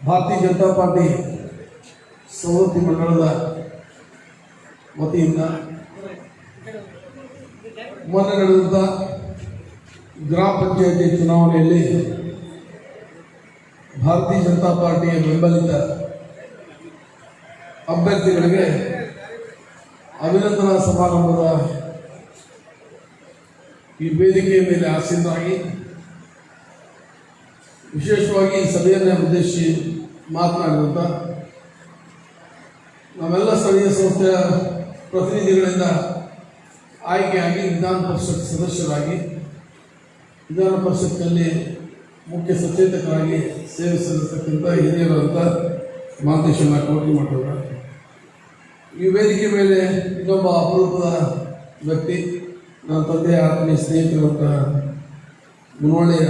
ಭಾರತೀಯ ಜನತಾ ಪಾರ್ಟಿ ಸವಲತ್ತಿ ಮಂಡಳದ ವತಿಯಿಂದ ಮೊನ್ನೆ ನಡೆದಂಥ ಗ್ರಾಮ ಪಂಚಾಯತಿ ಚುನಾವಣೆಯಲ್ಲಿ ಭಾರತೀಯ ಜನತಾ ಪಾರ್ಟಿಯ ಬೆಂಬಲಿತ ಅಭ್ಯರ್ಥಿಗಳಿಗೆ ಅಭಿನಂದನಾ ಸಮಾರಂಭದ ಈ ವೇದಿಕೆಯ ಮೇಲೆ ಆಸೀನರಾಗಿ ವಿಶೇಷವಾಗಿ ಈ ಸಭೆಯನ್ನೇ ಉದ್ದೇಶಿಸಿ ಮಾತನಾಡುತ್ತಾ ನಾವೆಲ್ಲ ಸ್ಥಳೀಯ ಸಂಸ್ಥೆಯ ಪ್ರತಿನಿಧಿಗಳಿಂದ ಆಯ್ಕೆಯಾಗಿ ವಿಧಾನ ಪರಿಷತ್ ಸದಸ್ಯರಾಗಿ, ವಿಧಾನ ಪರಿಷತ್ನಲ್ಲಿ ಮುಖ್ಯ ಸಚೇತಕರಾಗಿ ಸೇವೆ ಸಲ್ಲಿಸತಕ್ಕಂಥ ಹಿರಿಯರಂತ ಮಾಂತೇಶನ ಕೋಟಿ ಮಠದ. ಈ ವೇದಿಕೆ ಮೇಲೆ ಇನ್ನೊಬ್ಬ ಅಪರೂಪದ ವ್ಯಕ್ತಿ, ನನ್ನ ತಂದೆಯ ಆತ್ಮೀಯ ಸ್ನೇಹಿತರಂತ ಮುನ್ನೊಳ್ಳೆಯ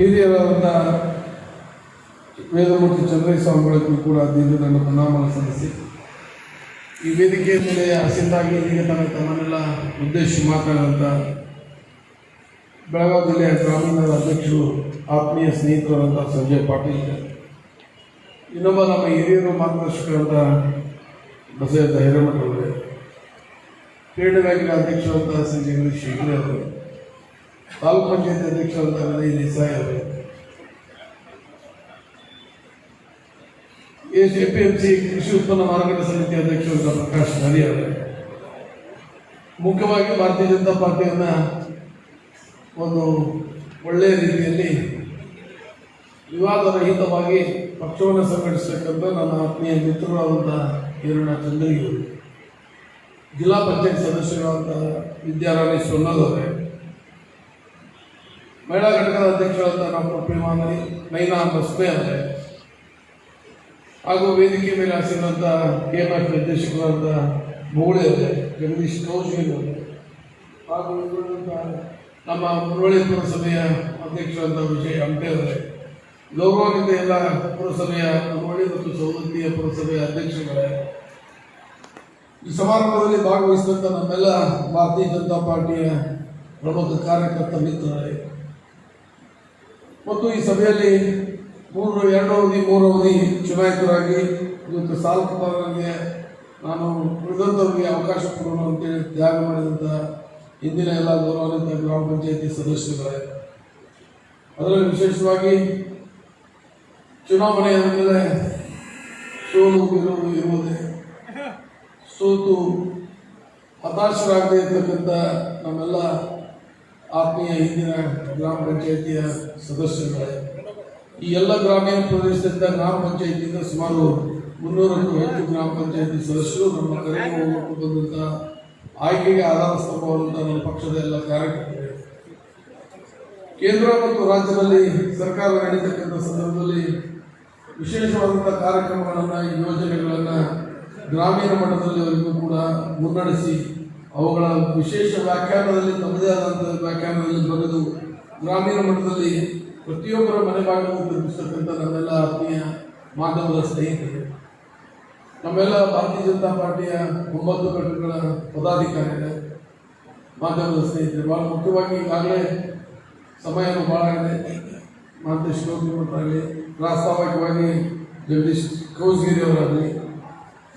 ಹಿರಿಯರಾದಂಥ ವೇದಮೂರ್ತಿ ಚಂದ್ರಯ್ಯ ಸ್ವಾಮಿಗಳಿಗೂ ಕೂಡ ದೀರ್ಘದಂಡ ಪ್ರಣಾಮ ಸಲ್ಲಿಸಿ. ಈ ವೇದಿಕೆಯ ಮೇಲೆ ಹಸಿಂದಾಗಿ ಹೀಗೆ ತನ್ನ ತಮ್ಮನ್ನೆಲ್ಲ ಉದ್ದೇಶಿಸಿ ಮಾತನಾಡಿದಂಥ ಬೆಳಗಾವಿ ಜಿಲ್ಲೆಯ ಗ್ರಾಮೀಣ ಅಧ್ಯಕ್ಷರು, ಆತ್ಮೀಯ ಸ್ನೇಹಿತರಾದಂಥ ಸಂಜಯ್ ಪಾಟೀಲ್ ಇನ್ನೊಬ್ಬ ನಮ್ಮ ಹಿರಿಯರು ಮಾರ್ಗದರ್ಶಕರಾದ ಬಸವ ಹಿರೇಮಠ ಅವರೇ ಕ್ರೀಡೆ ಬ್ಯಾಂಕಿನ ಅಧ್ಯಕ್ಷರಾದಂಥ ಶ್ರೀ ಅವರು. ತಾಲೂಕು ಪಂಚಾಯತ್ ಅಧ್ಯಕ್ಷರಾದ ಇಲ್ಲಿ S A P M C ಕೃಷಿ ಉತ್ಪನ್ನ ಮಾರುಕಟ್ಟೆ ಸಮಿತಿ ಅಧ್ಯಕ್ಷರಾದ ಪ್ರಕಾಶ್ ನರಿ ಅವರು. ಮುಖ್ಯವಾಗಿ ಭಾರತೀಯ ಜನತಾ ಪಾರ್ಟಿಯನ್ನು ಒಂದು ಒಳ್ಳೆಯ ರೀತಿಯಲ್ಲಿ ವಿವಾದರಹಿತವಾಗಿ ಪಕ್ಷವನ್ನು ಸಂಘಟಿಸತಕ್ಕಂಥ ನನ್ನ ಆತ್ಮೀಯ ಮಿತ್ರರಾದಂಥ ಕಿರಣ ಚಂದ್ರಗಿ ಅವರು ಜಿಲ್ಲಾ ಪಂಚಾಯತ್ ಸದಸ್ಯರಾದಂಥ ವಿದ್ಯಾರಾಣಿ ಸೊನ್ನದವರೇ ಮಹಿಳಾ ಘಟಕದ ಅಧ್ಯಕ್ಷರಾದ ಡಾಕ್ಟರ್ ಪ್ರೇಮಾನಂದಿ ನೈನಾ ಬಸ್ಮೆ ಅವರೇ, ಹಾಗೂ ವೇದಿಕೆ ಮೇಲೆ ಹಾಸಿದಂಥ ಕೆ ಎಂ ಎಫ್ ನಿರ್ದೇಶಕರಾದ ಬೋಳೆ ಅವರೇ, ಜಗದೀಶ್ ಕೌಶಲ್ ಹಾಗೂ ನಮ್ಮ ಮುರಳಿ ಪುರಸಭೆಯ ಅಧ್ಯಕ್ಷರಾದ ವಿಜಯ್ ಅಂಟೆ ಅವರೇ, ಗೌರವಾನ್ವಿತ ಎಲ್ಲ ಪುರಸಭೆಯ ಮುರಳಿ ಮತ್ತು ಸೌದತ್ತಿಯ ಪುರಸಭೆಯ ಅಧ್ಯಕ್ಷಗಳೇ ಈ ಸಮಾರಂಭದಲ್ಲಿ ಭಾಗವಹಿಸಿದಂಥ ನಮ್ಮೆಲ್ಲ ಭಾರತೀಯ ಜನತಾ ಪಾರ್ಟಿಯ ಪ್ರಮುಖ ಕಾರ್ಯಕರ್ತ ಮಿತ್ರರೇ ಮತ್ತು ಈ ಸಭೆಯಲ್ಲಿ ಮೂರು, ಎರಡು ಅವಧಿ, ಮೂರು ಅವಧಿ ಚುನಾಯಿತರಾಗಿ ಇವತ್ತು ಸಾಲ್ಕುಮಾರನಿಗೆ ನಾನು ಉಳಿದಂಥವ್ರಿಗೆ ಅವಕಾಶ ಕೊಡೋಣ ಅಂತೇಳಿ ತ್ಯಾಗ ಮಾಡಿದಂಥ ಇಂದಿನ ಎಲ್ಲ ಗೌರವಾನ್ವಿತ ಗ್ರಾಮ ಪಂಚಾಯತಿ ಸದಸ್ಯರುಗಳೇ. ಅದರಲ್ಲಿ ವಿಶೇಷವಾಗಿ ಚುನಾವಣೆ ಆದಮೇಲೆ ಸೋಲು, ಗೆಲುವು ಇರುವುದೇ ಸೋತು ಹತಾಶರಾಗದೇ ಇರ್ತಕ್ಕಂಥ ನಮ್ಮೆಲ್ಲ ಆತ್ಮೀಯ ಹಿಂದಿನ ಗ್ರಾಮ ಪಂಚಾಯಿತಿಯ ಸದಸ್ಯರುಗಳೇ, ಈ ಎಲ್ಲ ಗ್ರಾಮೀಣ ಪ್ರದೇಶದಿಂದ ಗ್ರಾಮ ಪಂಚಾಯಿತಿಯಿಂದ ಸುಮಾರು ಮುನ್ನೂರಕ್ಕೂ ಹೆಚ್ಚು ಗ್ರಾಮ ಪಂಚಾಯಿತಿ ಸದಸ್ಯರು ನಮ್ಮ ಕರೆಗೆ ಬಂದಂಥ ಆಯ್ಕೆಗೆ ಆಧಾರ ಸ್ತಂಭವಾದಂಥ ನಮ್ಮ ಪಕ್ಷದ ಎಲ್ಲ ಕಾರ್ಯಕರ್ತರು. ಕೇಂದ್ರ ಮತ್ತು ರಾಜ್ಯದಲ್ಲಿ ಸರ್ಕಾರ ನಡೀತಕ್ಕಂಥ ಸಂದರ್ಭದಲ್ಲಿ ವಿಶೇಷವಾದಂಥ ಕಾರ್ಯಕ್ರಮಗಳನ್ನು, ಯೋಜನೆಗಳನ್ನು ಗ್ರಾಮೀಣ ಮಟ್ಟದಲ್ಲಿ ಕೂಡ ಮುನ್ನಡೆಸಿ ಅವುಗಳ ವಿಶೇಷ ವ್ಯಾಖ್ಯಾನದಲ್ಲಿ ತಮ್ಮದೇ ಆದಂತಹ ವ್ಯಾಖ್ಯಾನದಲ್ಲಿ ಬರೆದು ಗ್ರಾಮೀಣ ಮಟ್ಟದಲ್ಲಿ ಪ್ರತಿಯೊಬ್ಬರ ಮನೆ ಭಾಗವನ್ನು ತಲುಪಿಸ್ತಕ್ಕಂಥ ನಮ್ಮೆಲ್ಲ ಆತ್ಮೀಯ ಮಾಧ್ಯಮದ ಸ್ನೇಹಿತರು. ನಮ್ಮೆಲ್ಲ ಭಾರತೀಯ ಜನತಾ ಪಾರ್ಟಿಯ ಒಂಬತ್ತು ಘಟಕಗಳ ಪದಾಧಿಕಾರಿಗಳು, ಮಾಧ್ಯಮದ ಸ್ನೇಹಿತರು. ಭಾಳ ಮುಖ್ಯವಾಗಿ ಈಗಾಗಲೇ ಸಮಯನೂ ಭಾಳ ಇದೆ ಮಾಂತೇಶ್ ಗೌರಿಮಠರಾಗಲಿ ಪ್ರಾಸ್ತಾವಿಕವಾಗಿ ಜಗದೀಶ್ ಕೌಸ್ಗಿರಿ ಅವರಾಗಲಿ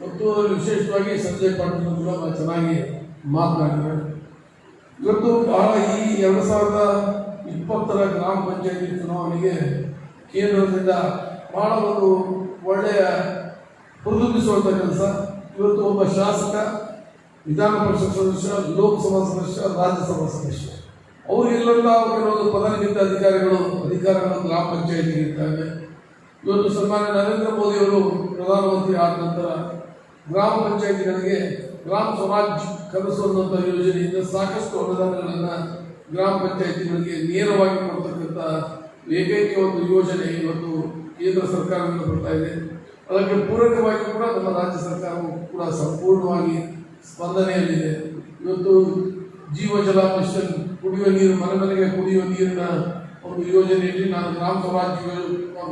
ಮತ್ತು ವಿಶೇಷವಾಗಿ ಸಂಜಯ್ ಪಾಟೀಲ್ ಕೂಡ ಚೆನ್ನಾಗಿ ಮಾತನಾಡಿದ್ದಾರೆ ಇವತ್ತು ಬಹಳ ಈ ಎರಡು ಸಾವಿರದ ಇಪ್ಪತ್ತರ ಗ್ರಾಮ ಪಂಚಾಯತಿ ಚುನಾವಣೆಗೆ ಕೇಂದ್ರದಿಂದ ಬಹಳ ಒಂದು ಒಳ್ಳೆಯ ಹುರಿದುಂಬಿಸುವಂಥ ಕೆಲಸ. ಇವತ್ತು ಒಬ್ಬ ಶಾಸಕ, ವಿಧಾನ ಪರಿಷತ್ ಸದಸ್ಯ, ಲೋಕಸಭಾ ಸದಸ್ಯ, ರಾಜ್ಯಸಭಾ ಸದಸ್ಯ. ಅವರಿಗೆಲ್ಲ ಕೆಲವೊಂದು ಪದನಿಮಿತ್ತ ಅಧಿಕಾರಿಗಳು, ಅಧಿಕಾರಗಳು ಗ್ರಾಮ ಪಂಚಾಯತಿಗೆ ಇವತ್ತು ಸನ್ಮಾನ್ಯ ನರೇಂದ್ರ ಮೋದಿಯವರು ಪ್ರಧಾನಮಂತ್ರಿ ಆದ ನಂತರ ಗ್ರಾಮ ಪಂಚಾಯತಿಗಳಿಗೆ ಗ್ರಾಮ ಸ್ವರಾಜ್ ಕನಸು ಅನ್ನುವಂಥ ಯೋಜನೆಯಿಂದ ಸಾಕಷ್ಟು ಅನುದಾನಗಳನ್ನು ಗ್ರಾಮ ಪಂಚಾಯತಿಗಳಿಗೆ ನೇರವಾಗಿ ಕೊಡ್ತಕ್ಕಂಥ ಏಕೈಕ ಒಂದು ಯೋಜನೆ ಇವತ್ತು ಕೇಂದ್ರ ಸರ್ಕಾರದಿಂದ ಬರ್ತಾ ಇದೆ. ಅದಕ್ಕೆ ಪೂರಕವಾಗಿ ಕೂಡ ನಮ್ಮ ರಾಜ್ಯ ಸರ್ಕಾರವು ಕೂಡ ಸಂಪೂರ್ಣವಾಗಿ ಸ್ಪಂದನೆಯಲ್ಲಿದೆ. ಇವತ್ತು ಜೀವಜಲ ಮಿಷನ್ ಕುಡಿಯುವ ನೀರು, ಮನೆ ಮನೆಗೆ ಕುಡಿಯುವ ನೀರಿನ ಒಂದು ಯೋಜನೆಯಲ್ಲಿ ನಾನು ಗ್ರಾಮ ಸ್ವರಾಜ್ಯ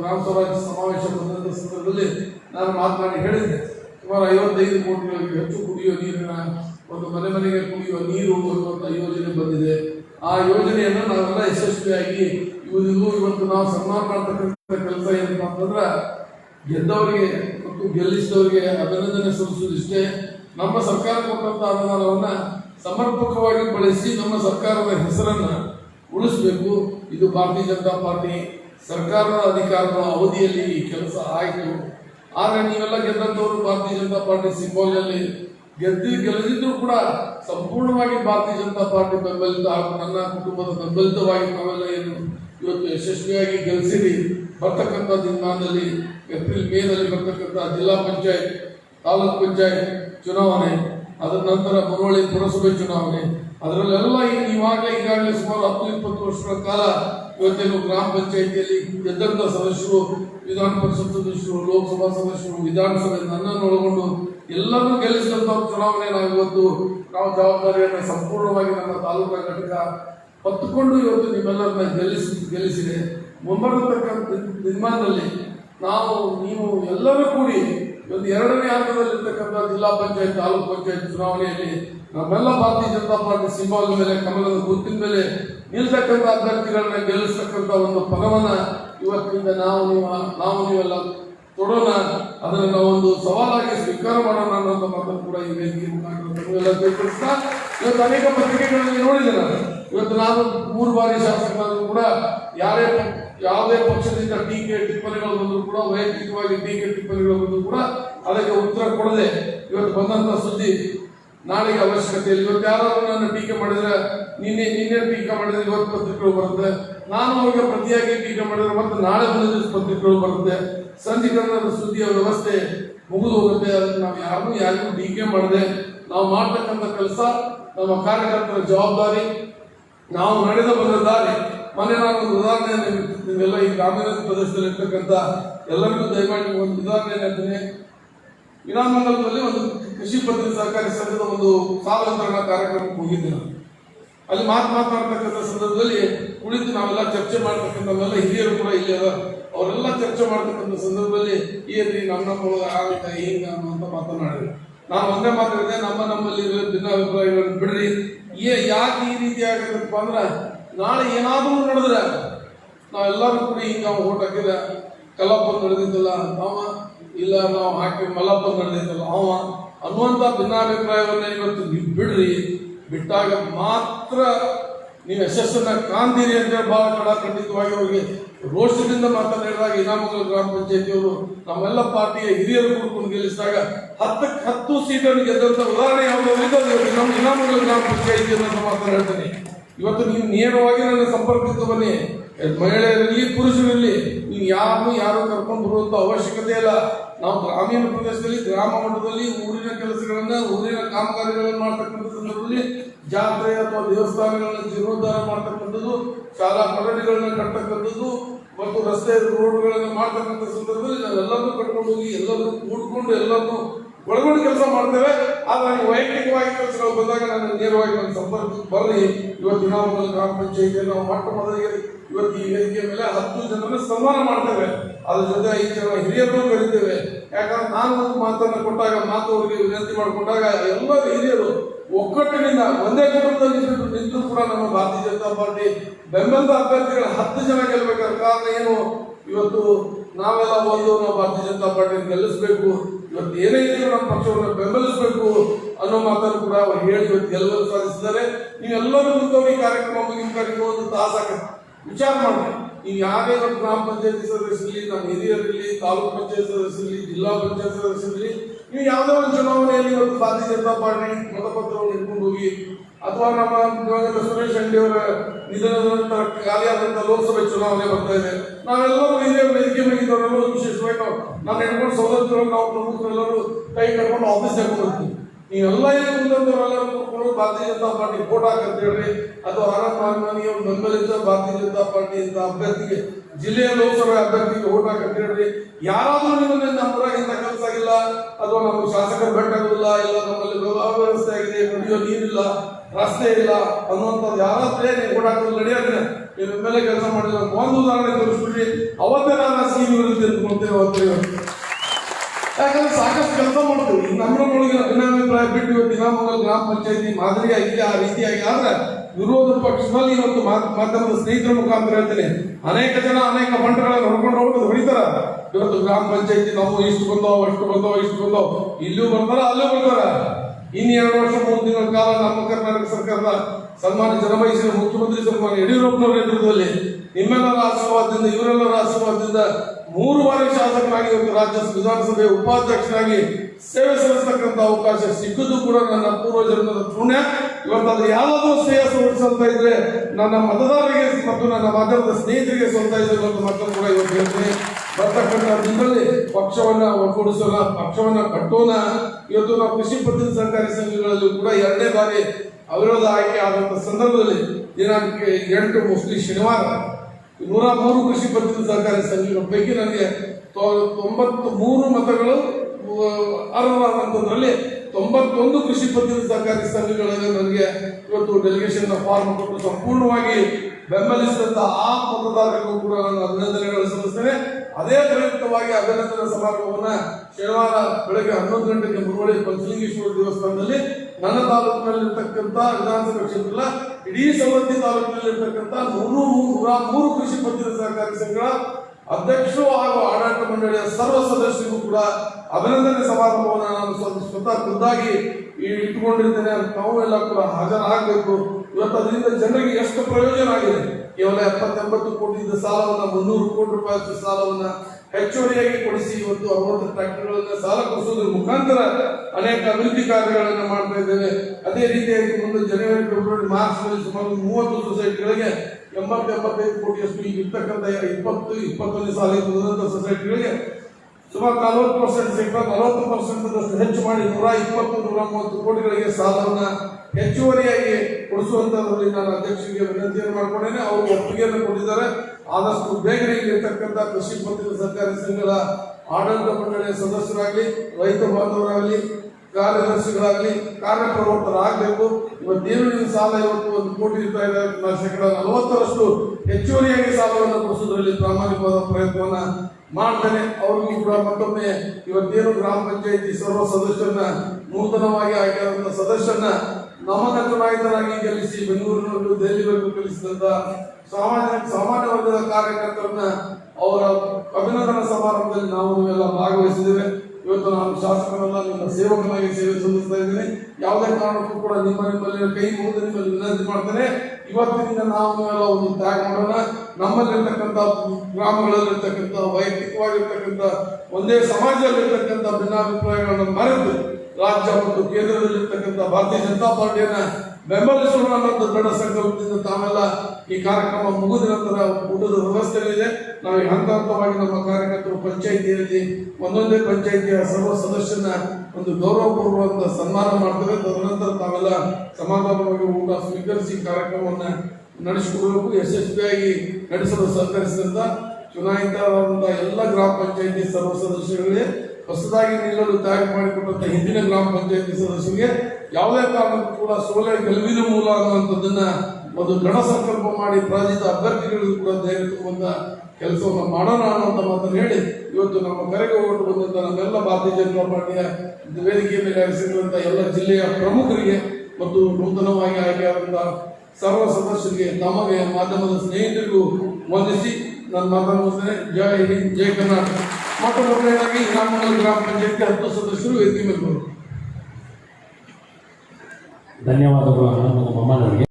ಗ್ರಾಮ ಸ್ವರಾಜ್ಯ ಸಮಾವೇಶ ಬಂದಂಥ ಸಂದರ್ಭದಲ್ಲಿ ನಾನು ಮಾತನಾಡಿ ಹೇಳಿದ್ದೆ. ಸುಮಾರು ಐವತ್ತೈದು ಕೋಟಿಗಳಿಗೆ ಹೆಚ್ಚು ಕುಡಿಯುವ ನೀರಿನ ಒಂದು ಮನೆ ಮನೆಗೆ ಕುಡಿಯುವ ನೀರು ಅನ್ನುವಂಥ ಯೋಜನೆ ಬಂದಿದೆ. ಆ ಯೋಜನೆಯನ್ನು ನಾವೆಲ್ಲ ಯಶಸ್ವಿಯಾಗಿ ಇವರಿಗೂ ಇವತ್ತು ನಾವು ಸನ್ಮಾನ ಮಾಡ್ತಕ್ಕಂಥ ಕೆಲಸ ಏನಪ್ಪ ಅಂತಂದ್ರೆ ಗೆದ್ದವರಿಗೆ ಮತ್ತು ಗೆಲ್ಲಿಸಿದವರಿಗೆ ಅಭಿನಂದನೆ ಸಲ್ಲಿಸುವುದಿಷ್ಟೇ. ನಮ್ಮ ಸರ್ಕಾರ ಕೊಟ್ಟಂಥ ಅನುದಾನವನ್ನು ಸಮರ್ಪಕವಾಗಿ ಬಳಸಿ ನಮ್ಮ ಸರ್ಕಾರದ ಹೆಸರನ್ನ ಉಳಿಸಬೇಕು. ಇದು ಭಾರತೀಯ ಜನತಾ ಪಾರ್ಟಿ ಸರ್ಕಾರದ ಅಧಿಕಾರದ ಅವಧಿಯಲ್ಲಿ ಈ ಕೆಲಸ ಆಯಿತು. ಆದ್ರೆ ನೀವೆಲ್ಲ ಗೆದ್ದಂತವರು ಭಾರತೀಯ ಜನತಾ ಪಾರ್ಟಿ ಸಿಂಬೋಲಲ್ಲಿ ಗೆದ್ದು ಗೆಲ್ಲದಿದ್ರು ಕೂಡ ಸಂಪೂರ್ಣವಾಗಿ ಭಾರತೀಯ ಜನತಾ ಪಾರ್ಟಿ ಬೆಂಬಲಿತ ಹಾಗೂ ನನ್ನ ಕುಟುಂಬದ ಬೆಂಬಲಿತವಾಗಿ ನಾವೆಲ್ಲ ಏನು ಇವತ್ತು ಯಶಸ್ವಿಯಾಗಿ ಗೆಲ್ಲಿಸಿರಿ ಬರ್ತಕ್ಕಂಥ ದಿನದಲ್ಲಿ ಏಪ್ರಿಲ್ ಮೇನಲ್ಲಿ ಬರ್ತಕ್ಕಂಥ ಜಿಲ್ಲಾ ಪಂಚಾಯತ್, ತಾಲೂಕ್ ಪಂಚಾಯತ್ ಚುನಾವಣೆ, ಅದರ ನಂತರ ಮರವಳ್ಳಿ ಪುರಸಭೆ ಚುನಾವಣೆ. ಅದರಲ್ಲೆಲ್ಲ ಇವಾಗಲೇ ಈಗಾಗಲೇ ಸುಮಾರು ಹತ್ತು ಇಪ್ಪತ್ತು ವರ್ಷಗಳ ಕಾಲ ಇವತ್ತೇನು ಗ್ರಾಮ ಪಂಚಾಯಿತಿಯಲ್ಲಿ ಎದ್ದಂತ ಸದಸ್ಯರು, ವಿಧಾನ ಪರಿಷತ್ ಸದಸ್ಯರು, ಲೋಕಸಭಾ ಸದಸ್ಯರು, ವಿಧಾನಸಭೆ ನನ್ನನ್ನು ಒಳಗೊಂಡು ಎಲ್ಲರನ್ನೂ ಗೆಲ್ಲಿಸಿದಂಥ ಚುನಾವಣೆ ನಾವು ಇವತ್ತು ನಾವು ಜವಾಬ್ದಾರಿಯನ್ನು ಸಂಪೂರ್ಣವಾಗಿ ನಮ್ಮ ತಾಲೂಕಾ ಘಟಕ ಹೊತ್ತುಕೊಂಡು ಇವತ್ತು ನಿಮ್ಮೆಲ್ಲರನ್ನ ಗೆಲ್ಲಿಸಿ, ಗೆಲ್ಲಿಸಿದೆ. ಮುಂಬರತಕ್ಕಂಥ ದಿನಮಾನದಲ್ಲಿ ನಾವು, ನೀವು ಎಲ್ಲರೂ ಕೂಡಿ ಒಂದು ಎರಡನೇ ಹಂತದಲ್ಲಿರ್ತಕ್ಕಂಥ ಜಿಲ್ಲಾ ಪಂಚಾಯತ್, ತಾಲೂಕು ಪಂಚಾಯತ್ ಚುನಾವಣೆಯಲ್ಲಿ ನಮ್ಮೆಲ್ಲ ಭಾರತೀಯ ಜನತಾ ಪಾರ್ಟಿ ಸಿಂಬಲ್ ಮೇಲೆ, ಕಮಲದ ಗುರುತಿನ ಮೇಲೆ ನಿಲ್ತಕ್ಕಂಥ ಅಭ್ಯರ್ಥಿಗಳನ್ನ ಗೆಲ್ಲಿಸ್ತಕ್ಕಂಥ ಒಂದು ಫಲವನ್ನ ಇವತ್ತಿನಿಂದ ನಾವು ನೀವು ನಾವು ನೀವೆಲ್ಲ ಕೊಡೋಣ. ಅದನ್ನು ಒಂದು ಸವಾಲಾಗಿ ಸ್ವೀಕಾರ ಮಾಡೋಣ ಅನ್ನೋಂಥ ಮಾತನ್ನು ಕೂಡ ಈ ವೇದಿಕೆ ಮುಖಾಂತರ ಇವತ್ತು ಅನೇಕ ಪತ್ರಿಕೆಗಳಲ್ಲಿ ನೋಡಿದೆ ನಾನು. ಇವತ್ತು ನಾನು ಮೂರು ಬಾರಿ ಶಾಸಕರಾದರೂ ಕೂಡ ಯಾರೇ ಯಾವುದೇ ಪಕ್ಷದಿಂದ ಟೀಕೆ ಟಿಪ್ಪಣಿಗಳು ಬಂದರೂ ಕೂಡ, ವೈಯಕ್ತಿಕವಾಗಿ ಟೀಕೆ ಟಿಪ್ಪಣಿಗಳು ಬಂದರೂ ಕೂಡ ಅದಕ್ಕೆ ಉತ್ತರ ಕೊಡದೆ ಇವತ್ತು ಬಂದಂತ ಸುದ್ದಿ ನಾಳೆಗೆ ಅವಶ್ಯಕತೆ ಇಲ್ಲ. ಇವತ್ತು ಯಾರಾದ್ರೂ ನನ್ನ ಟೀಕೆ ಮಾಡಿದ್ರೆ, ನಿನ್ನೆ ನಿನ್ನೆ ಟೀಕೆ ಮಾಡಿದ್ರೆ ಇವತ್ತು ಪತ್ರಿಕೆಗಳು ಬರುತ್ತೆ. ನಾನು ಅವ್ರಿಗೆ ಪ್ರತಿಯಾಗಿ ಟೀಕೆ ಮಾಡಿದ್ರೆ ಮತ್ತೆ ನಾಳೆ ಒಂದು ಪತ್ರಿಕೆಗಳು ಬರುತ್ತೆ. ಸಂಧಿಕರಣದ ಸುದ್ದಿಯ ವ್ಯವಸ್ಥೆ ಮುಗಿದು ಹೋಗುತ್ತೆ. ಅದಕ್ಕೆ ನಾವು ಯಾರನ್ನೂ, ಯಾರಿಗೂ ಟೀಕೆ ಮಾಡದೆ ನಾವು ಮಾಡ್ತಕ್ಕಂಥ ಕೆಲಸ ನಮ್ಮ ಕಾರ್ಯಕರ್ತರ ಜವಾಬ್ದಾರಿ. ನಾವು ನಡೆದ ಬಂದ ದಾರಿ ಮೊನ್ನೆ ನಾನು ಒಂದು ಉದಾಹರಣೆ ಈ ಗ್ರಾಮೀಣ ಪ್ರದೇಶದಲ್ಲಿ ಇರ್ತಕ್ಕಂಥ ಎಲ್ಲರಿಗೂ ದಯಮಾಡಿ ಒಂದು ಉದಾಹರಣೆ ಹೇಳ್ತೀನಿ. ವಿಧಾನಮಂಡಲದಲ್ಲಿ ಒಂದು ಕೃಷಿ ಪದ್ಧತಿ ಸಹಕಾರಿ ಸಂಘದ ಒಂದು ಸಾಲಂತರಣ ಕಾರ್ಯಕ್ರಮಕ್ಕೆ ಹೋಗಿದ್ದೆ ನಾನು. ಅಲ್ಲಿ ಮಾತು ಮಾತನಾಡ್ತಕ್ಕಂಥ ಸಂದರ್ಭದಲ್ಲಿ ಕುಳಿತು ನಾವೆಲ್ಲ ಚರ್ಚೆ ಮಾಡ್ತಕ್ಕಂಥ ನಾವೆಲ್ಲ ಹಿರಿಯರು ಕೂಡ ಇಲ್ಲಿ ಅದ ಅವರೆಲ್ಲ ಚರ್ಚೆ ಮಾಡ್ತಕ್ಕಂಥ ಸಂದರ್ಭದಲ್ಲಿ ಏನ್ರಿ ನಮ್ಮ ನಮ್ಮ ಆಗುತ್ತೆ ಹಿಂಗ ಅಂತ ಮಾತನಾಡಿದ್ರು ನಾನು ಒಂದೇ ಮಾತಾಡಿದೆ ನಮ್ಮ ನಮ್ಮಲ್ಲಿ ಭಿನ್ನಾಭಿಪ್ರಾಯಗಳನ್ನು ಬಿಡ್ರಿ. ಏ, ಯಾಕೆ ಈ ರೀತಿ ಆಗತ್ತಪ್ಪ ಅಂದ್ರೆ, ನಾಳೆ ಏನಾದರೂ ನಡೆದ್ರೆ, ನಾವೆಲ್ಲರೂ ಕೂಡ ಹಿಂಗ ಓಟ್ ಹಾಕಿದ್ರೆ ಕಲಾಪ ನಡೆದಿದ್ದಲ್ಲ ಅವ ಇಲ್ಲ, ನಾವು ಹಾಕಿ ಮಲಪ್ಪ ನಡೆದಿದ್ದಲ್ಲ ಅವ ಅನ್ನುವಂಥ ಭಿನ್ನಾಭಿಪ್ರಾಯವನ್ನ ಇವತ್ತು ನೀವು ಬಿಡ್ರಿ. ಬಿಟ್ಟಾಗ ಮಾತ್ರ ನೀವು ಯಶಸ್ಸನ್ನ ಕಾಂತೀರಿ ಅಂತ ಬಹಳ ಕಡಾಖಂಡಿತವಾಗಿ ಅವರಿಗೆ ರೋಷದಿಂದ ಮಾತನಾಡಿದಾಗ ಇನಾಮಗಲ್ ಗ್ರಾಮ ಪಂಚಾಯತಿಯವರು ನಮ್ಮೆಲ್ಲ ಪಾರ್ಟಿಯ ಹಿರಿಯರು ಕೂಡ್ಕೊಂಡು ಗೆಲ್ಲಿಸಿದಾಗ ಹತ್ತಕ್ಕೆ ಹತ್ತು ಸೀಟನ್ನು ಗೆದ್ದಂಥ ಉದಾಹರಣೆ ಯಾವುದು? ನಮ್ಮ ಇನಾಮಗಲ್ ಗ್ರಾಮ ಪಂಚಾಯತಿ ಅಂತ ಮಾತನಾಡ್ತೀನಿ ಇವತ್ತು ನೀವು ನೇರವಾಗಿ ನನ್ನ ಸಂಪರ್ಕಕ್ಕೆ ಬನ್ನಿ. ಮಹಿಳೆಯರಲ್ಲಿ, ಪುರುಷರಲ್ಲಿ, ನೀವು ಯಾರನ್ನು ಯಾರು ಕರ್ಕೊಂಡು ಬರುವಂತ ಅವಶ್ಯಕತೆ ಇಲ್ಲ. ನಾವು ಗ್ರಾಮೀಣ ಪ್ರದೇಶದಲ್ಲಿ, ಗ್ರಾಮ ಮಟ್ಟದಲ್ಲಿ ಊರಿನ ಕೆಲಸಗಳನ್ನ, ಊರಿನ ಕಾಮಗಾರಿಗಳನ್ನು ಮಾಡ್ತಕ್ಕಂಥ ಸಂದರ್ಭದಲ್ಲಿ ಜಾತ್ರೆ ಅಥವಾ ದೇವಸ್ಥಾನಗಳನ್ನು ಜೀರ್ಣೋದ್ಧಾರ ಮಾಡ್ತಕ್ಕಂಥದ್ದು, ಶಾಲಾ ಕೊಠಡಿಗಳನ್ನ ಕಟ್ಟತಕ್ಕಂಥದ್ದು ಮತ್ತು ರಸ್ತೆ ರೋಡ್ಗಳನ್ನು ಮಾಡ್ತಕ್ಕಂಥ ಸಂದರ್ಭದಲ್ಲಿ ನಾವೆಲ್ಲರನ್ನೂ ಕಟ್ಕೊಂಡು ಹೋಗಿ, ಎಲ್ಲರನ್ನೂ ಕೂಡ್ಕೊಂಡು ಎಲ್ಲರನ್ನೂ ಒಳಗೊಂಡು ಕೆಲಸ ಮಾಡ್ತೇವೆ, ಆದ್ರೆ ನನಗೆ ವೈಯಕ್ತಿಕವಾಗಿ ಕೆಲಸಗಳು ಬಂದಾಗ ನಾನು ನೇರವಾಗಿ ನನ್ನ ಸಂಪರ್ಕ ಬರಲಿ. ಇವತ್ತು ನಾವು ಗ್ರಾಮ ಪಂಚಾಯಿತಿ ನಾವು ಮೊಟ್ಟ ಮೊದಲಿಗೆ ಇವತ್ತು ಈ ವೇದಿಕೆಯ ಮೇಲೆ ಹತ್ತು ಜನರನ್ನು ಸನ್ಮಾನ ಮಾಡ್ತೇವೆ. ಅದ್ರ ಜೊತೆ ಐದು ಜನ ಹಿರಿಯರನ್ನು ಕರಿತೇವೆ. ಯಾಕಂದ್ರೆ ನಾನು ಒಂದು ಮಾತನ್ನು ಕೊಟ್ಟಾಗ, ಮಾತು ಅವರಿಗೆ ವಿನಂತಿ ಮಾಡಿಕೊಂಡಾಗ ಎಲ್ಲ ಹಿರಿಯರು ಒಕ್ಕಟ್ಟಿನಿಂದ ಒಂದೇ ಕುಟುಂಬದಲ್ಲಿ ನಿಂತು ಕೂಡ ನಮ್ಮ ಭಾರತೀಯ ಜನತಾ ಪಾರ್ಟಿ ಬೆಂಬಲಿತ ಅಭ್ಯರ್ಥಿಗಳ ಹತ್ತು ಜನ ಗೆಲ್ಲಬೇಕಾದ ಕಾರಣ ಏನು? ಇವತ್ತು ನಾವೆಲ್ಲ ಒಂದು ನಾವು ಭಾರತೀಯ ಜನತಾ ಪಾರ್ಟಿ ಗೆಲ್ಲಿಸಬೇಕು. ಇವತ್ತು ಏನೇ ಇದ್ರೂ ನಮ್ಮ ಪಕ್ಷವನ್ನು ಬೆಂಬಲಿಸಬೇಕು ಅನ್ನೋ ಮಾತನ್ನು ಕೂಡ ಅವರು ಹೇಳಿ ಇವತ್ತು ಗೆಲುವನ್ನು ಸಾಧಿಸಿದ್ದಾರೆ. ನೀವೆಲ್ಲರೂ ನಿಂತವ್ರು ಈ ಕಾರ್ಯಕ್ರಮ ಮುಗಿದ ಕಾರ್ಯಕ್ರಮ ಒಂದು ತಾಸಾಗ ವಿಚಾರ ಮಾಡಿ. ಈಗ ಯಾರೇ ನಮ್ಮ ಗ್ರಾಮ ಪಂಚಾಯತಿ ಸದಸ್ಯರಲ್ಲಿ ನಮ್ಮ ಹಿರಿಯರಿರಲಿ ತಾಲೂಕು ಪಂಚಾಯತ್ ಸದಸ್ಯರಲ್ಲಿ ಜಿಲ್ಲಾ ಪಂಚಾಯತ್ ಸದಸ್ಯರಲ್ಲಿ ನೀವು ಯಾವುದೋ ಒಂದು ಚುನಾವಣೆಯಲ್ಲಿ ಇವತ್ತು ಭಾರತೀಯ ಜನತಾ ಪಾರ್ಟಿ ಮತಪತ್ರವನ್ನು ಇಟ್ಕೊಂಡು ಹೋಗಿ ಅಥವಾ ನಮ್ಮ ದಿವಂಗತ ಸುರೇಶ್ ಅಂಗಡಿ ಅವರ ನಿಧನದ ನಂತರ ಲೋಕಸಭೆ ಚುನಾವಣೆ ಬರ್ತಾ ಇದೆ. ನಾವೆಲ್ಲರೂ ಇದೇ ವೇದಿಕೆ ಮೇಲಿದ್ದವರೆಲ್ಲರೂ ವಿಶೇಷವಾಗಿ ನಾವು ನಾನು ಹಿಡ್ಕೊಂಡು ಸೌಲಭ್ಯಗಳು ನಾವು ಪ್ರಮುಖರೆಲ್ಲರೂ ಕೈ ಕಟ್ಕೊಂಡು ಆಫೀಸ್ ಬರ್ತೀವಿ ನೀವೆಲ್ಲ ಇಲ್ಲಿ ಕುಂತವರೆಲ್ಲರೂ ಕೂತ್ಕೊಂಡು ಭಾರತೀಯ ಜನತಾ ಪಾರ್ಟಿ ಫೋಟೋ ಹಾಕಂತ ಹೇಳ್ರಿ. ಅಥವಾ ಆನಂದ್ ಮಾನ್ಮಾನಿಯ ಬೆಂಬಲಿತ ಭಾರತೀಯ ಜನತಾ ಪಾರ್ಟಿ ಅಂತ ಅಭ್ಯರ್ಥಿಗೆ, ಜಿಲ್ಲೆಯ ಲೋಕಸಭೆ ಅಭ್ಯರ್ಥಿಗೆ ಓಟ್ ಹೇಳ್ರಿ. ಯಾರಾದ್ರೂ ನಿಮ್ಮನ್ನ ನಮ್ಮ ಇಂಥ ಕೆಲಸ ಆಗಿಲ್ಲ, ಅಥವಾ ನಮ್ಮ ಶಾಸಕರು ಭೇಟಾಗುದಿಲ್ಲ ಇಲ್ಲ ನಮ್ಮಲ್ಲಿ ವ್ಯವಸ್ಥೆ ಆಗಿದೆ, ಕುಡಿಯೋ ನೀರಿಲ್ಲ, ರಸ್ತೆ ಇಲ್ಲ ಅನ್ನುವಂಥದ್ದು ಯಾರಾದ್ರೆ ನೀವು ಓಟ್ ಹಾಕೋದು ನಡೆಯೋದ್ರೆ ನೀವು ಮೇಲೆ ಕೆಲಸ ಮಾಡಿದ್ರೆ ಒಂದು ಉದಾಹರಣೆ ತೋರಿಸ್ಬಿಡ್ರಿ. ಅವತ್ತೇ ನಾನು ಸಿ ವಿರುದ್ಧ ಅವತ್ತೇ. ಯಾಕಂದ್ರೆ ಸಾಕಷ್ಟು ಕೆಲಸ ಮಾಡ್ತೀವಿ. ನಮ್ಮ ನಮ್ಮೊಳಗಿನ ಭಿನ್ನಾಭಿಪ್ರಾಯ ಬಿಟ್ಟು ದಿನಾಮಂಗಲ ಗ್ರಾಮ ಪಂಚಾಯತಿ ಮಾದರಿಯಾಗಿ ಆ ರೀತಿಯಾಗಿ ಆದ್ರೆ ವಿರೋಧ ಪಕ್ಷದಲ್ಲಿ ಇವತ್ತು ಮಾಧ್ಯಮದ ಸ್ನೇಹಿತರ ಮುಖಾಂತರ ಹೇಳ್ತೇನೆ. ಅನೇಕ ಜನ ಅನೇಕ ಬಂಡಗಳನ್ನು ನೋಡ್ಕೊಂಡು ಹೋಗ್ಬಿಟ್ಟು ಹೊಡಿತಾರ. ಇವತ್ತು ಗ್ರಾಮ ಪಂಚಾಯತಿ ನಾವು ಇಷ್ಟು ಬಂದೋ, ಅಷ್ಟು ಬಂದೋ, ಇಷ್ಟು ಬಂದೋ ಇಲ್ಲೂ ಬರ್ತಾರ ಅಲ್ಲೂ ಬರ್ತಾರ ಇನ್ನು ವರ್ಷ, ಮೂರು ತಿಂಗಳ ಕಾಲ ನಮ್ಮ ಕರ್ನಾಟಕ ಸರ್ಕಾರದ ಸನ್ಮಾನ್ಯ ಜನಮೈಸಿನ ಮುಖ್ಯಮಂತ್ರಿ ಸನ್ಮಾನ್ಯ ಯಡಿಯೂರಪ್ಪನವರ ನೇತೃತ್ವದಲ್ಲಿ ನಿಮ್ಮೆಲ್ಲರ ಆಶೀರ್ವಾದದಿಂದ, ಇವರೆಲ್ಲರ ಆಶೀರ್ವಾದದಿಂದ ಮೂರು ಬಾರಿ ಶಾಸಕರಾಗಿ ಇವತ್ತು ರಾಜ್ಯ ವಿಧಾನಸಭೆ ಉಪಾಧ್ಯಕ್ಷರಾಗಿ ಸೇವೆ ಸಲ್ಲಿಸತಕ್ಕಂತ ಅವಕಾಶ ಸಿಕ್ಕಿದ್ದು ಕೂಡ ನನ್ನ ಪೂರ್ವಜನ್ಮದ ಪುಣ್ಯ ಇವತ್ತು ಅದು ಯಾವುದಾದ್ರೂ ಶ್ರೇಯಸ್ ಹೊರಿಸಲ್ತಾ ಇದ್ರೆ ನನ್ನ ಮತದಾರರಿಗೆ ಮತ್ತು ನನ್ನ ಮಾಧ್ಯಮದ ಸ್ನೇಹಿತರಿಗೆ ಸ್ವಂತ ಇದೆ ಮತ್ತೊಂದು ಕೂಡ ಇವತ್ತು ಹೇಳ್ತೀನಿ. ಬರ್ತಕ್ಕಂಥ ದಿನದಲ್ಲಿ ಪಕ್ಷವನ್ನ ಒಗ್ಗೂಡಿಸೋಣ ಪಕ್ಷವನ್ನ ಕಟ್ಟೋಣ. ಇವತ್ತು ನಾವು ಕೃಷಿ ಪತ್ತಿನ ಸರ್ಕಾರಿ ಸಂಘಗಳಲ್ಲಿ ಕೂಡ ಎರಡನೇ ಬಾರಿ ಅವಿರೋಧ ಆಯ್ಕೆ ಆದಂಥ ಸಂದರ್ಭದಲ್ಲಿ ದಿನಾಂಕ ಎಂಟು ಮುಸ್ಲಿ ಶನಿವಾರ, ನೂರ ಮೂರು ಕೃಷಿ ಪತ್ತಿನ ಸಹಕಾರಿ ಸಂಘಗಳ ಪೈಕಿ ನನಗೆ ತೊಂಬತ್ತು ಮೂರು ಮತಗಳು ಅರ್ಹರಾದಂಥದ್ರಲ್ಲಿ ತೊಂಬತ್ತೊಂದು ಕೃಷಿ ಪತ್ತಿನ ಸಹಕಾರಿ ಸಂಘಗಳಲ್ಲಿ ನನಗೆ ಇವತ್ತು ಡೆಲಿಗೇಷನ್ ಫಾರ್ಮ್ ಕೊಟ್ಟು ಸಂಪೂರ್ಣವಾಗಿ ಬೆಂಬಲಿಸಿದಂಥ ಆ ಮತದಾರರಿಗೂ ಕೂಡ ನಾನು ಅಭಿನಂದನೆಗಳು ಸಲ್ಲಿಸ್ತೇನೆ. ಅದೇ ಪ್ರಯುಕ್ತವಾಗಿ ಅಭಿನಂದನಾ ಸಮಾರಂಭವನ್ನ ಶನಿವಾರ ಬೆಳಗ್ಗೆ ಹನ್ನೊಂದು ಗಂಟೆಗೆ ಮುರುವಳ್ಳಿ ಪಂಚಲಿಂಗೇಶ್ವರ ದೇವಸ್ಥಾನದಲ್ಲಿ ನನ್ನ ತಾಲೂಕಿನಲ್ಲಿರ್ತಕ್ಕಂಥ ವಿಧಾನಸಭಾ ಕ್ಷೇತ್ರ, ಇಡೀ ಸಂಬಂಧಿ ತಾಲೂಕಿನಲ್ಲಿರ್ತಕ್ಕಂಥ ನೂರು ನೂರ ಮೂರು ಕೃಷಿ ಪತ್ತಿನ ಸಹಕಾರಿ ಸಂಘಗಳ ಅಧ್ಯಕ್ಷರು ಹಾಗೂ ಆಡಳಿತ ಮಂಡಳಿಯ ಸರ್ವ ಸದಸ್ಯರಿಗೂ ಕೂಡ ಅಭಿನಂದನೆ ಸಮಾರಂಭವನ್ನು ನಾನು ಸ್ವ- ಸ್ವತಃ ಖುದ್ದಾಗಿ ಇಟ್ಟುಕೊಂಡಿರ್ತೇನೆ. ತಾವು ಎಲ್ಲ ಕೂಡ ಹಾಜರಾಗಬೇಕು. ಇವತ್ತು ಅದರಿಂದ ಜನರಿಗೆ ಎಷ್ಟು ಪ್ರಯೋಜನ ಆಗಿದೆ? ಕೇವಲ ಎಪ್ಪತ್ತೆಂಬತ್ತು ಕೋಟಿ ಸಾಲವನ್ನು ಮುನ್ನೂರು ಕೋಟಿ ರೂಪಾಯಿ ಸಾಲವನ್ನು ಹೆಚ್ಚುವರಿಯಾಗಿ ಕೊಡಿಸಿ ಇವತ್ತು ಅರವತ್ತು ಟ್ರ್ಯಾಕ್ಟರ್ಗಳನ್ನ ಸಾಲ ಕೊಡಿಸೋದ್ರ ಮುಖಾಂತರ ಅನೇಕ ಅಭಿವೃದ್ಧಿ ಕಾರ್ಯಗಳನ್ನು ಮಾಡ್ತಾ ಇದ್ದೇವೆ. ಅದೇ ರೀತಿಯಾಗಿ ಮುಂದೆ ಜನವರಿ, ಫೆಬ್ರವರಿ ಮಾರ್ಚ್ನಲ್ಲಿ ಸುಮಾರು ಮೂವತ್ತು ಸೊಸೈಟಿಗಳಿಗೆ ಎಂಬತ್ತು ಎಂಬತ್ತೈದು ಕೋಟಿಯಷ್ಟು ಈಗ ಇರ್ತಕ್ಕಂಥ ಇಪ್ಪತ್ತು, ಇಪ್ಪತ್ತೊಂದು ಸಾಲ ಸೊಸೈಟಿಗಳಿಗೆ ಸುಮಾರು ನಲವತ್ತು ಪರ್ಸೆಂಟ್ ಸಿಕ್ಕ ನಲವತ್ತು ಪರ್ಸೆಂಟ್ ಹೆಚ್ಚು ಮಾಡಿ ನೂರ ಇಪ್ಪತ್ತು, ನೂರ ಮೂವತ್ತು ಕೋಟಿಗಳಿಗೆ ಸಾಲವನ್ನು ಹೆಚ್ಚುವರಿಯಾಗಿ ಕೊಡಿಸುವಂತದ್ರಲ್ಲಿ ನಾನು ಅಧ್ಯಕ್ಷರಿಗೆ ವಿನಂತಿಯನ್ನು ಮಾಡಿಕೊಂಡೇನೆ. ಅವರು ಒಪ್ಪಿಗೆಯನ್ನು ಕೊಟ್ಟಿದ್ದಾರೆ. ಆದಷ್ಟು ಬೇಗನೆ ಇಲ್ಲಿರ್ತಕ್ಕಂಥ ಕೃಷಿ ಪತ್ತಿನ ಸರ್ಕಾರಿ ಸಂಘಗಳ ಆಡಳಿತ ಮಂಡಳಿಯ ಸದಸ್ಯರಾಗಲಿ, ರೈತ ಬಾಂಧವರಾಗಲಿ ಕಾರ್ಯದರ್ಶಿಗಳಾಗಲಿ ಕಾರ್ಯಪ್ರವೃತ್ತರಾಗಬೇಕು ಇವತ್ತೇನು ಇವತ್ತಿನ ಸಾಲ ಇವತ್ತು ಒಂದು ಕೋಟಿ ರೂಪಾಯಿ ಶೇಕಡ ನಲವತ್ತರಷ್ಟು ಹೆಚ್ಚುವರಿಯಾಗಿ ಸಾಲವನ್ನು ಕೊಡಿಸೋದ್ರಲ್ಲಿ ಪ್ರಾಮಾಣಿಕವಾದ ಪ್ರಯತ್ನವನ್ನು ಮಾಡ್ತೇನೆ. ಅವ್ರಿಗೂ ಕೂಡ ಮತ್ತೊಮ್ಮೆ ಇವತ್ತೇನು ಗ್ರಾಮ ಪಂಚಾಯಿತಿ ಸರ್ವ ಸದಸ್ಯರನ್ನ ನೂತನವಾಗಿ ಆಯ್ಕೆಯಾದಂಥ ಸದಸ್ಯರನ್ನ ನಮ್ಮ ಚುನಾಯಿತರಾಗಿ ಕಲಿಸಿ ಬೆಂಗಳೂರಿನಲ್ಲೂ ದೆಹಲಿವರೆಗೂ ಕಲಿಸಿದಂಥ ಸಾಮಾನ್ಯ ಸಾಮಾನ್ಯ ವರ್ಗದ ಕಾರ್ಯಕರ್ತರನ್ನ ಅವರ ಅಭಿನಂದನಾ ಸಮಾರಂಭದಲ್ಲಿ ನಾವು ಎಲ್ಲ ಭಾಗವಹಿಸಿದ್ದೇವೆ. ಇವತ್ತು ನಾನು ಶಾಸಕರಲ್ಲ ನಿಮ್ಮ ಸೇವಕನಾಗಿ ಸೇವೆ ಸಲ್ಲಿಸ್ತಾ ಇದ್ದೇನೆ. ಯಾವುದೇ ಕಾರಣಕ್ಕೂ ಕೂಡ ನಿಮ್ಮ ನಿಮ್ಮಲ್ಲಿ ಕೈ ಮುಗಿದು ನಿಮ್ಮಲ್ಲಿ ವಿನಂತಿ ಮಾಡ್ತೇನೆ. ಇವತ್ತಿನಿಂದ ನಾವು ಎಲ್ಲ ಒಂದು ತ್ಯಾಗ ಮಾಡೋಣ. ನಮ್ಮಲ್ಲಿರ್ತಕ್ಕಂಥ ಗ್ರಾಮಗಳಲ್ಲಿರ್ತಕ್ಕಂಥ, ವೈಯಕ್ತಿಕವಾಗಿರ್ತಕ್ಕಂಥ, ಒಂದೇ ಸಮಾಜದಲ್ಲಿರ್ತಕ್ಕಂಥ ಭಿನ್ನಾಭಿಪ್ರಾಯಗಳನ್ನು ಮರೆತು ರಾಜ್ಯ ಮತ್ತು ಕೇಂದ್ರದಲ್ಲಿರ್ತಕ್ಕಂಥ ಭಾರತೀಯ ಜನತಾ ಪಾರ್ಟಿಯನ್ನ ಬೆಂಬಲಿಸೋಣ ಅನ್ನೋದು ದೃಢ ಸಂಕಲ್ಪದಿಂದ ತಾವೆಲ್ಲ ಈ ಕಾರ್ಯಕ್ರಮ ಮುಗಿದ ನಂತರ ಊಟದ ವ್ಯವಸ್ಥೆ ಇದೆ ನಾವು ಹಂತ ಹಂತವಾಗಿ ನಮ್ಮ ಕಾರ್ಯಕರ್ತರು ಪಂಚಾಯಿತಿಯಲ್ಲಿ ಒಂದೊಂದೇ ಪಂಚಾಯಿತಿಯ ಸರ್ವ ಸದಸ್ಯನ ಒಂದು ಗೌರವಪೂರ್ವಕ ಸನ್ಮಾನ ಮಾಡ್ತೇವೆ. ತದನಂತರ ತಾವೆಲ್ಲ ಸಮಾಧಾನವಾಗಿ ಊಟ ಸ್ವೀಕರಿಸಿ ಕಾರ್ಯಕ್ರಮವನ್ನು ನಡೆಸಿಕೊಡಬೇಕು. ಯಶಸ್ವಿಯಾಗಿ ನಡೆಸಲು ಸಹಕರಿಸಿದಂಥ ಚುನಾಯಿತವಾದಂಥ ಎಲ್ಲ ಗ್ರಾಮ ಪಂಚಾಯಿತಿ ಸರ್ವ ಸದಸ್ಯರಿಗೆ ಹೊಸದಾಗಿ ನಿಲ್ಲಲು ತಯಾರು ಮಾಡಿಕೊಟ್ಟಂಥ ಹಿಂದಿನ ಗ್ರಾಮ ಪಂಚಾಯತಿ ಸದಸ್ಯರಿಗೆ ಯಾವುದೇ ಕಾರಣಕ್ಕೂ ಕೂಡ ಸೋಲೆ ಗೆಲುವಿನ ಮೂಲ ಅನ್ನುವಂಥದ್ದನ್ನ ಒಂದು ದೃಢ ಸಂಕಲ್ಪ ಮಾಡಿ ಪ್ರಾಜಿತ ಅಭ್ಯರ್ಥಿಗಳಿಗೂ ಕೂಡ ಧೈರ್ಯ ತುಂಬುವಂತ ಕೆಲಸವನ್ನು ಮಾಡೋಣ ಅನ್ನುವಂಥ ಮಾತನ್ನು ಹೇಳಿ ಇವತ್ತು ನಮ್ಮ ಕರೆಗೆ ಓಟು ಬಂದಂತ ನಮ್ಮೆಲ್ಲ ಭಾರತೀಯ ಜನತಾ ಪಾರ್ಟಿಯ ವೇದಿಕೆಯ ಮೇಲೆ ಆಗಿಸಿರುವಂತಹ ಎಲ್ಲ ಜಿಲ್ಲೆಯ ಪ್ರಮುಖರಿಗೆ ಮತ್ತು ನೂತನವಾಗಿ ಆಯ್ಕೆಯಾದಂತಹ ಸರ್ವ ಸದಸ್ಯರಿಗೆ ತಮಗೆ ಮಾಧ್ಯಮದ ಸ್ನೇಹಿತರಿಗೂ ವಂದಿಸಿ ನನ್ನ ಮಾತನ್ನು ಮುಗಿಸ್ತೇನೆ. ಜೈ ಹಿಂದ್, ಜೈ ಕರ್ನಾಟಕ. ಮತ್ತು ಮೊದಲನೇದಾಗಿ ಗ್ರಾಮಗಳ ಗ್ರಾಮ ಪಂಚಾಯತ್ಗೆ ಹತ್ತು ಸದಸ್ಯರು ವೇದಿಕೆ ಮೇಲೆ ಬರುತ್ತಾರೆ ಧನ್ಯವಾದಗಳು ಆನಂದ ಮಮ್ಮನವರಿಗೆ